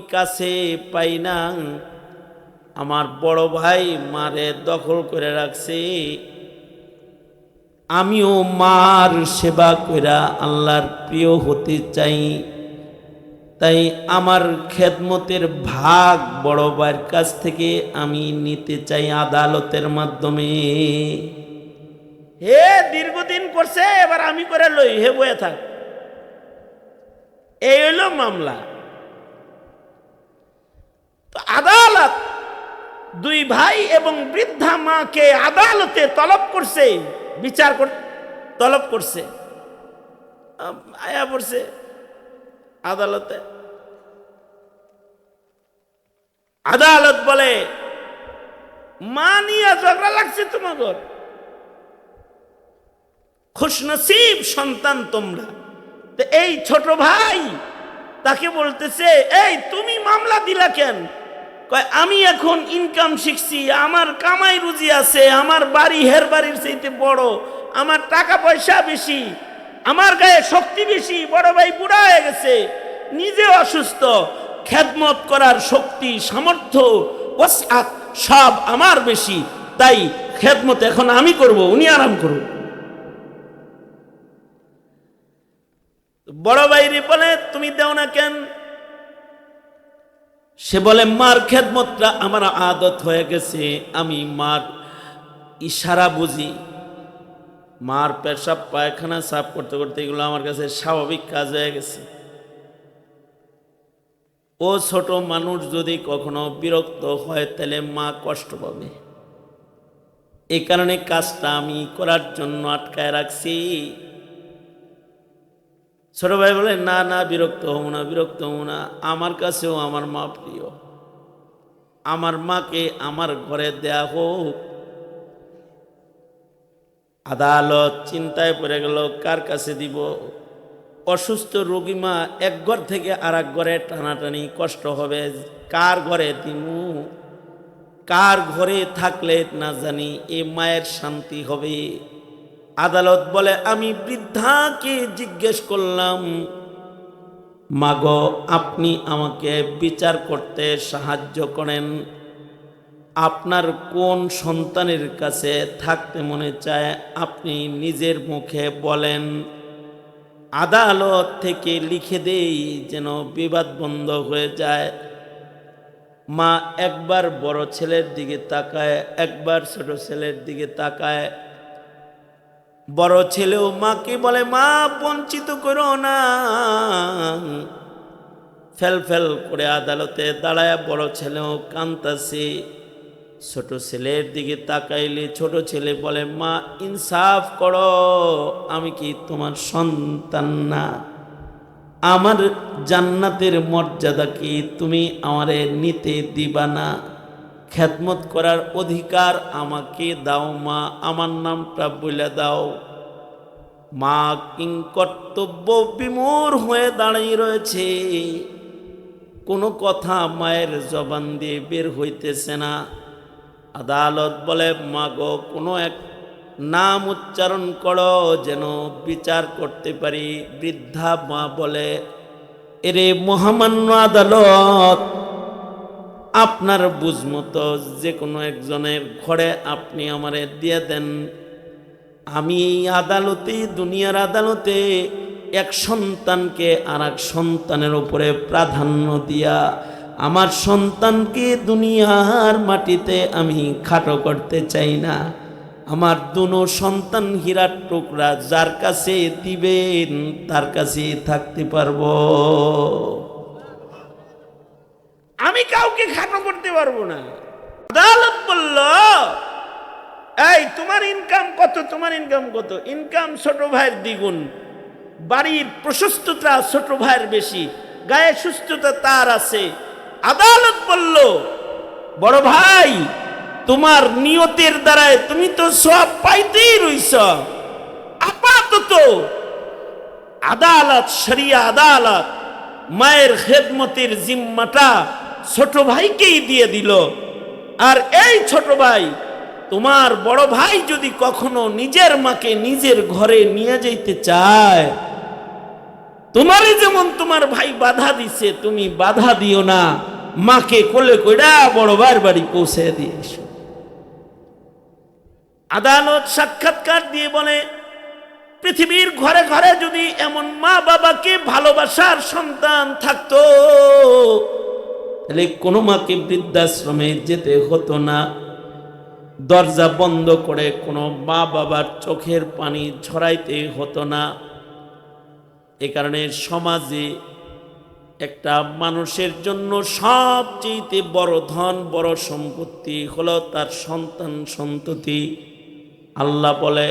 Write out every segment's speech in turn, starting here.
কাছে পাই না। আমার বড় ভাই মারে দখল করে রাখছে। আমিও মার সেবা কইরা আল্লাহর প্রিয় হতে চাই। তাই আমার খেদমতের ভাগ বড় ভাইয়ের কাছ থেকে আমি নিতে চাই আদালতের মাধ্যমে। হে, দীর্ঘদিন করছে, এবার আমি করে লই, হে বয়ে থাক। এই হইল মামলা। আদালত দুই ভাই এবং বৃদ্ধা মাকে আদালতে তলব করছে, বিচার কর, তলব করছে। আয়া পড়ছে আদালতে। আদালত বলে, মা নিয়ে ঝগড়া লাগছে তোমাদের খুশনসিব সন্তান তোমরা। তো এই ছোট ভাই তাকে বলতেছে, এই তুমি মামলা দিলা কেন? কয়, আমি এখন ইনকাম শিখছি, আমার কামাই রুজি আছে, আমার বাড়ি হের বাড়ির চাইতে বড়, আমার টাকা পয়সা বেশি, আমার গায়ে শক্তি বেশি, বড় ভাই বুড়া হয়ে গেছে, নিজে অসুস্থ, খেদমত করার শক্তি, সামর্থ্য সব আমার বেশি, তাই খেদমত এখন আমি করব, উনি আরাম করব বড় ভাইরে বলে, তুমি দেও না কেন? সে বলে, মার খেদমতটা আমার আদত হয়ে গেছে, আমি মার ইশারা বুঝি। মার পেশাব, পায়খানা সাফ করতে করতে এগুলো আমার কাছে স্বাভাবিক কাজ হয়ে গেছে। ও ছোট মানুষ যদি কখনো বিরক্ত হয়, তাহলে মা কষ্ট পাবে। এই কারণে কাজটা আমি করার জন্য আটকায় রাখছি। ছোট ভাই বলে, না না, বিরক্ত হব না, বিরক্ত হব না। আমার কাছেও আমার মা প্রিয়। আমার মাকে আমার ঘরে দেয়া হোক। আদালত চিন্তায় পড়ে গেল, কার কাছে দিব? অসুস্থ রোগী মা এক ঘর থেকে আর এক ঘরে টানাটানি কষ্ট হবে। কার ঘরে দিমু? কার ঘরে থাকলে না জানি এ মায়ের শান্তি হবে? আদালত বলে, আমি বৃদ্ধাকে জিজ্ঞেস করলাম, মাগ, আপনি আমাকে বিচার করতে সাহায্য করেন। আপনার কোন সন্তানের কাছে থাকতে মনে চায়, আপনি নিজের মুখে বলেন। আদালত থেকে লিখে দেই যেন বিবাদ বন্ধ হয়ে যায়। মা একবার বড় ছেলের দিকে তাকায়, একবার ছোট ছেলের দিকে তাকায়। বড় ছেলেও মাকে বলে, মা, বঞ্চিত করো না। ফেল ফেল করে আদালতে দাঁড়ায় বড় ছেলেও কান্তাছে ছোট ছেলের দিকে তাকাইলে ছোট ছেলে বলে, মা, ইনসাফ করো, আমি কি তোমার সন্তান না? আমার জান্নাতের মর্যাদা কি তুমি আমারে নিতে দিবা না? খেদমত করার অধিকার আমাকে দাও, মা। আমার নামটা বলে দাও। মা কিং কর্তব্য বিমোর হয়ে দাঁড়িয়ে রয়েছে। কোনো কথা মায়ের জবান দিয়ে বের হইতেছে না। আদালত বলে, মা গো, কোনো এক নাম উচ্চারণ করো যেন বিচার করতে পারি, বৃদ্ধা মা বলে। এরে মহামান্য আদালত আপনার বুঝমতো যে কোনো একজনের ঘরে আপনি আমারে দিয়ে দেন। আমি এই আদালতে, দুনিয়ার আদালতে এক সন্তানকে আর এক সন্তানের উপরে প্রাধান্য দিয়া আমার সন্তানকে দুনিয়ার মাটিতে আমি খাটো করতে চাই না। আমার দুনো সন্তান হীরার টুকরা যার কাছে দিবেন, তার কাছে থাকতে পারব। কাউকে খাটো করতে পারব না। আদালত বলল এই তোমার ইনকাম কত, তোমার ইনকাম কত? ইনকাম ছোট ভাইয়ের দ্বিগুণ, বাড়ির প্রশস্ততা ছোট ভাইয়ের বেশি, গায়ে সুস্থতা তার আছে। আদালত বলল বড় ভাই, তোমার নিয়তের দ্বারায় তুমি তো সব পাইতেই রইছ। আপাতত আদালত সরিয়া আদালত, মায়ের খেদমতের জিম্মাটা ছোট ভাইকেই দিয়ে দিল। আর এই ছোট ভাই, তোমার বড় ভাই যদি কখনো নিজের মাকে নিজের ঘরে নিয়ে যেতে চায় তোমারই যেমন তোমার ভাই বাধা দিছে, তুমি বাধা দিও না। মাকে কোলে কইরা বড় ভাইয়ের বাড়ি পৌঁছে দিয়ে এসো। আদালত সাক্ষাৎকার দিয়ে বলে, পৃথিবীর ঘরে ঘরে যদি এমন মা বাবাকে ভালোবাসার সন্তান থাকতো তাহলে কোনো মাকে বৃদ্ধাশ্রমে যেতে হতো না। দরজা বন্ধ করে কোনো মা বাবার চোখের পানি ছড়াইতে হতো না। এ কারণে সমাজে একটা মানুষের জন্য সবচেয়ে বড় ধন, বড় সম্পত্তি হলো তার সন্তান সন্ততি। আল্লাহ বলে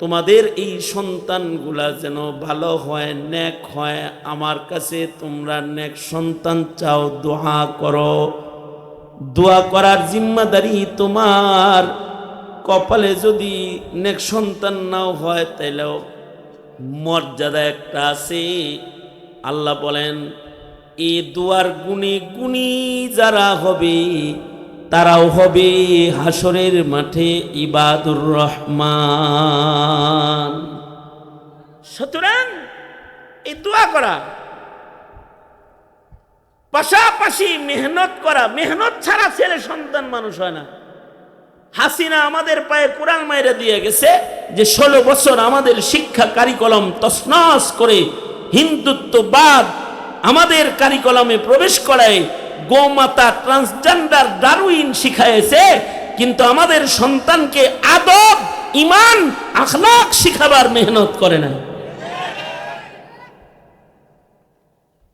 তোমাদের এই সন্তানগুলা যেন ভালো হয় ন্যাক হয়, আমার কাছে তোমরা ন্যাক সন্তান চাও, দোহা করো। দোয়া করার জিম্মাদারি তোমার। কপালে যদি নেক সন্তান নাও হয়, তাইলেও মর্যাদা একটা আছে। আল্লাহ বলেন, এই দুয়ার গুণে গুণী যারা হবে তারাও হবে হাসরের মাঠে ইবাদুর রহমান। সুতরাং এই দোয়া করা, পাশাপাশি মেহনত করা, মেহনত ছাড়া ছেলে সন্তান মানুষ হয় না। হাসিনা আমাদের পায়ে কোরআন মাইরা দিয়ে গেছে যে ষোলো বছর আমাদের শিক্ষা কারিকলম তসনস করে হিন্দুত্ববাদ আমাদের কারিকলমে প্রবেশ করায় গোমাতা ট্রান্সজেন্ডার দারুইন শিখাইছে, কিন্তু আমাদের সন্তানকে আদব, ইমান আখলাক শিখাবার মেহনত করে না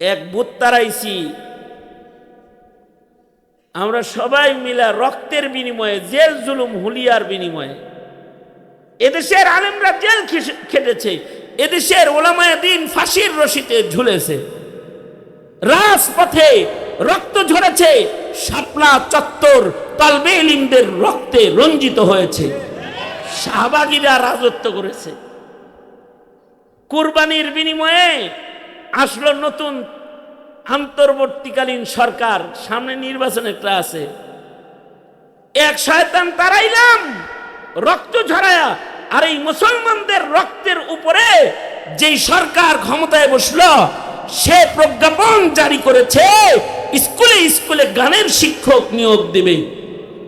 এক বুত তারাইছি, আমরা সবাই মিলা রক্তের বিনিময়ে, জেল জুলুম হুলিয়ার বিনিময়ে। এদেশের আলেমরা জেল খেটেছে, এদেশের ওলামায় দিন ফাঁসির রশিতে ঝুলেছে। রাজপথে রক্ত ঝরেছে, শাপলা চত্বর তালবে ইলিমদের রক্তে রঞ্জিত হয়েছে। শাহবাগীরা রাজত্ব করেছে। কুরবানির বিনিময়ে আসলো নতুন আন্তর্বর্তীকালীন সরকার, সামনে নির্বাচন একটা আছে এক শয়তান তারাইলাম রক্ত ঝরায়া, আর এই মুসলমানদের রক্তের উপরে যেই সরকার ক্ষমতায় বসল, সে প্রজ্ঞাপন জারি করেছে স্কুলে স্কুলে গানের শিক্ষক নিয়োগ দিবে।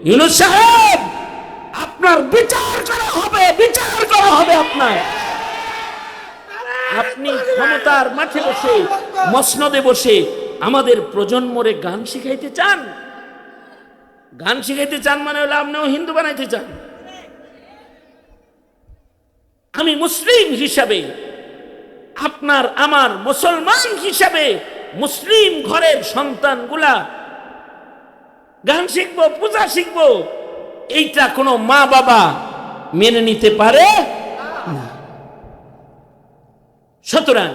ইউনুস সাহেব, আপনার বিচার করা হবে, বিচার করা হবে আপনার। আপনি ক্ষমতার মাঠে বসে, মসনদে বসে আমাদের প্রজন্মরে গান শিখাইতে চান? গান শিখাইতে চান মানে হলো আপনিও হিন্দু বানাইতে চান। আমি মুসলিম হিসাবে, আপনার আমার মুসলমান হিসাবে মুসলিম ঘরের সন্তানগুলা গান শিখব, পূজা শিখব, এইটা কোনো মা বাবা মেনে নিতে পারে সুতরাং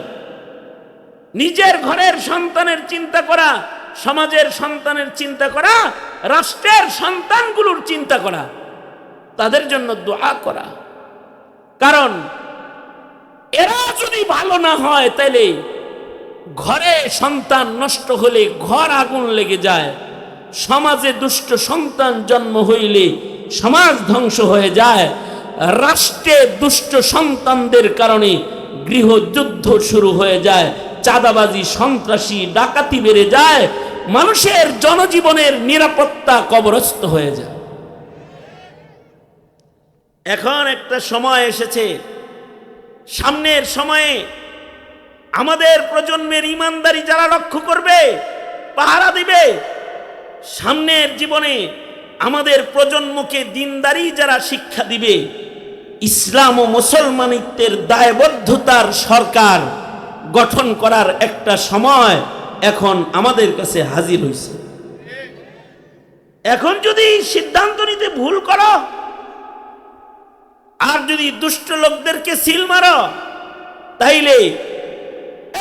নিজের ঘরের সন্তানের চিন্তা করা, সমাজের সন্তানের চিন্তা করা, রাষ্ট্রের সন্তানগুলোর চিন্তা করা, তাদের জন্য দোয়া করা। কারণ এরা যদি ভালো না হয় তাহলে ঘরে সন্তান নষ্ট হলে ঘর আগুন লেগে যায়, সমাজে দুষ্ট সন্তান জন্ম হইলে সমাজ ধ্বংস হয়ে যায়। রাষ্ট্রে দুষ্ট সন্তানদের কারণে গৃহযুদ্ধ শুরু হয়ে যায়, চাঁদাবাজি, সন্ত্রাসী, ডাকাতি বেড়ে যায়, মানুষের জনজীবনের নিরাপত্তা কবরস্থ হয়ে যায়। এখন একটা সময় এসেছে। সামনের সময়ে আমাদের প্রজন্মের ইমানদারি যারা লক্ষ্য করবে, পাহারা দিবে। সামনের জীবনে আমাদের প্রজন্মকে দিনদারি যারা শিক্ষা দিবে, ইসলাম ও মুসলমানিত্বের দায়বদ্ধতার সরকার গঠন করার একটা সময় এখন আমাদের কাছে হাজির হয়েছে এখন যদি সিদ্ধান্ত নিতে ভুল করো, আর যদি দুষ্ট লোকদেরকে সিল মারো, তাইলে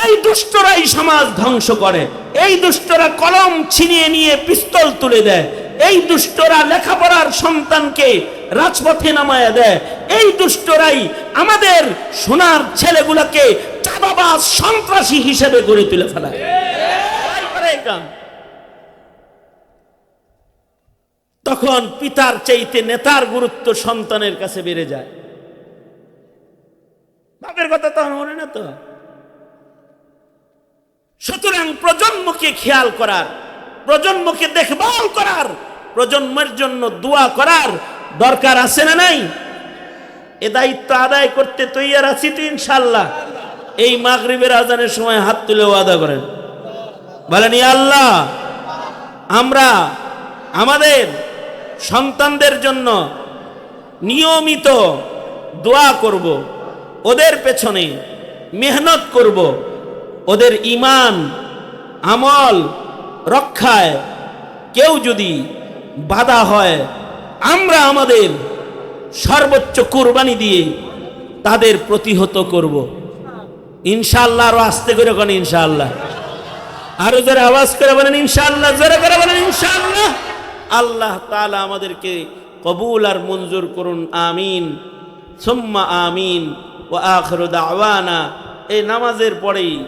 এই দুষ্টরাই সমাজ ধ্বংস করে। এই দুষ্টরা কলম ছিনিয়ে নিয়ে পিস্তল তুলে দেয়। এই দুষ্টরা লেখাপড়ার সন্তানকে রাজপথে নামায় দেয়। এই দুষ্টরাই আমাদের সোনার ছেলেগুলোকে চাঁদাবাজ, সন্ত্রাসী হিসেবে গড়ে তুলে ফেলায়। তখন পিতার চাইতে নেতার গুরুত্ব সন্তানের কাছে বেড়ে যায়। বাপের কথা তখন মনে না তো? সুতরাং প্রজন্মকে খেয়াল করার, প্রজন্মকে দেখভাল করার, প্রজন্মের জন্য দোয়া করার দরকার আছে না নাই? এ দায়িত্ব আদায় করতে তৈয়ার আছি তো ইনশাল্লাহ এই মাগরিবের আজানের সময় হাত তুলে ওয়াদা করেন। বলেন, "ইয়া আল্লাহ, আমরা আমাদের সন্তানদের জন্য নিয়মিত দোয়া করব, ওদের পেছনে মেহনত করব ওদের ইমান আমল, রক্ষায় কেউ যদি বাধা হয়, আমরা আমাদের সর্বোচ্চ কোরবানি দিয়ে তাদের প্রতিহত করব। ইনশাল্লাহ আরও আস্তে করে কোন ইনশাআল্লাহ। আরও যারা আওয়াজ করে বলেন ইনশাল্লাহ জোরে করে বলেন ইনশাল্লাহ আল্লাহ তালা আমাদেরকে কবুল আর মঞ্জুর করুন, আমিন। সুম্মা আমিন। ও আখরু দাওয়ানা। এই নামাজের পরেই